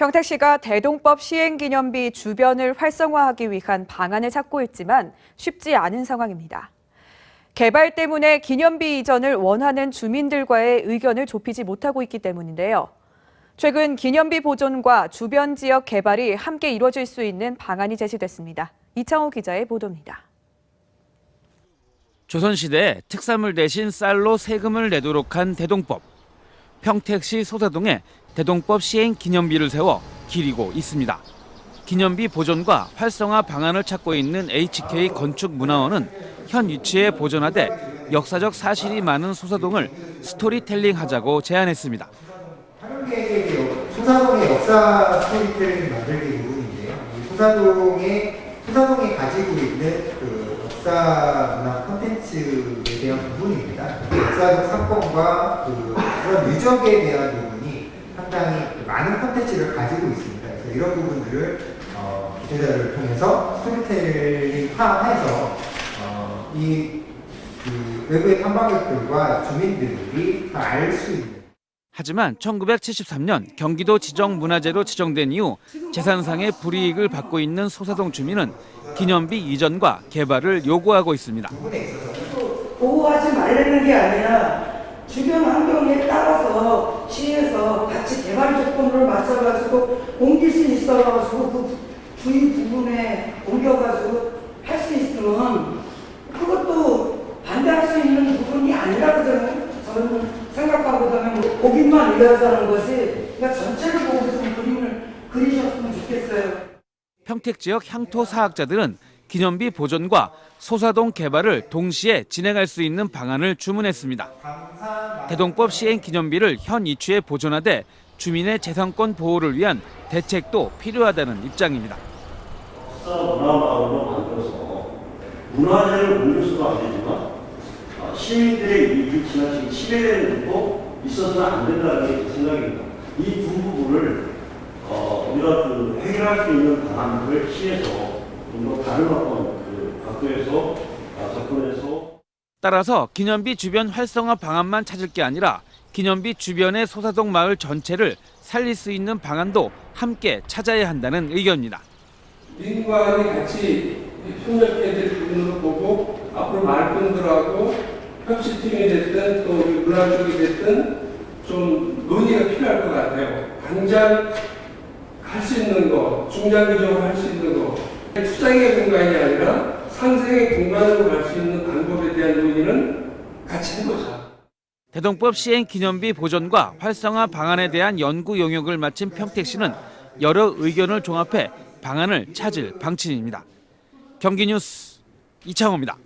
평택시가 대동법 시행기념비 주변을 활성화하기 위한 방안을 찾고 있지만 쉽지 않은 상황입니다. 개발 때문에 기념비 이전을 원하는 주민들과의 의견을 좁히지 못하고 있기 때문인데요. 최근 기념비 보존과 주변 지역 개발이 함께 이루어질 수 있는 방안이 제시됐습니다. 이창호 기자의 보도입니다. 조선시대에 특산물 대신 쌀로 세금을 내도록 한 대동법. 평택시 소사동에 대동법 시행 기념비를 세워 기리고 있습니다. 기념비 보존과 활성화 방안을 찾고 있는 HK 건축문화원은 현 위치에 보존하되 역사적 사실이 많은 소사동을 스토리텔링 하자고 제안했습니다. 소사동의 역사 스토리텔링 만들기 부분인데요. 이 소사동에 소사동이 가지고 있는 그 역사 문화 콘텐츠에 대한 부분입니다. 그 역사적 사건과 그 그런 유적에 대한 부분이 상당히 많은 콘텐츠를 가지고 있습니다. 그래서 이런 부분들을 어, 기대자를 통해서 스토리텔링화해서 어, 이 그 외부의 탐방객들과 주민들이 다알수 있는. 하지만 1973년 경기도 지정문화재로 지정된 이후 재산상의 불이익을 받고 있는 소사동 주민은 기념비 이전과 개발을 요구하고 있습니다. 보호하지 말라는 게 아니라 주변 환경에 따라서 같이 조건을 맞춰가지고 옮길 수 있어가지고 그 주위 부분에 옮겨가지고 할 수 있으면 그것도 반대할 수 있는 부분이 아니라고 저는, 저는 생각하거든요. 거기만 위해서 하는 것이 그러니까 전체를 보고 좀 그림을 그리셨으면 좋겠어요. 평택 지역 향토 사학자들은 기념비 보존과 소사동 개발을 동시에 진행할 수 있는 방안을 주문했습니다. 대동법 시행 기념비를 현 이추에 보존하되 주민의 재산권 보호를 위한 대책도 필요하다는 입장입니다. 역사 문화마을로 만들어서 문화재를 옮길 수도 안 되지만 아, 시민들의 이익이 지나치게 침해되는 것도 있어서는 안 된다는 게 생각입니다. 이 두 부분을 어, 우리가 그 해결할 수 있는 방안을 시에서 좀더 다른 어떤 그 각도에서 아, 접근해서 따라서 기념비 주변 활성화 방안만 찾을 게 아니라 기념비 주변의 소사동 마을 전체를 살릴 수 있는 방안도 함께 찾아야 한다는 의견입니다. 민관이 같이 협력해야 될 부분으로 보고 앞으로 말분들하고 협치팀이 됐든 또 문화 쪽이 됐든 좀 논의가 필요할 것 같아요. 당장 할 수 있는 거, 중장기적으로 할 수 있는 거, 투쟁의 공간이 아니라 상생의 공간으로 갈 수 있는 방법에 대한 논의는 같이 해보자. 대동법 시행 기념비 보존과 활성화 방안에 대한 연구 용역을 마친 평택시는 여러 의견을 종합해 방안을 찾을 방침입니다. 경기뉴스 이창호입니다.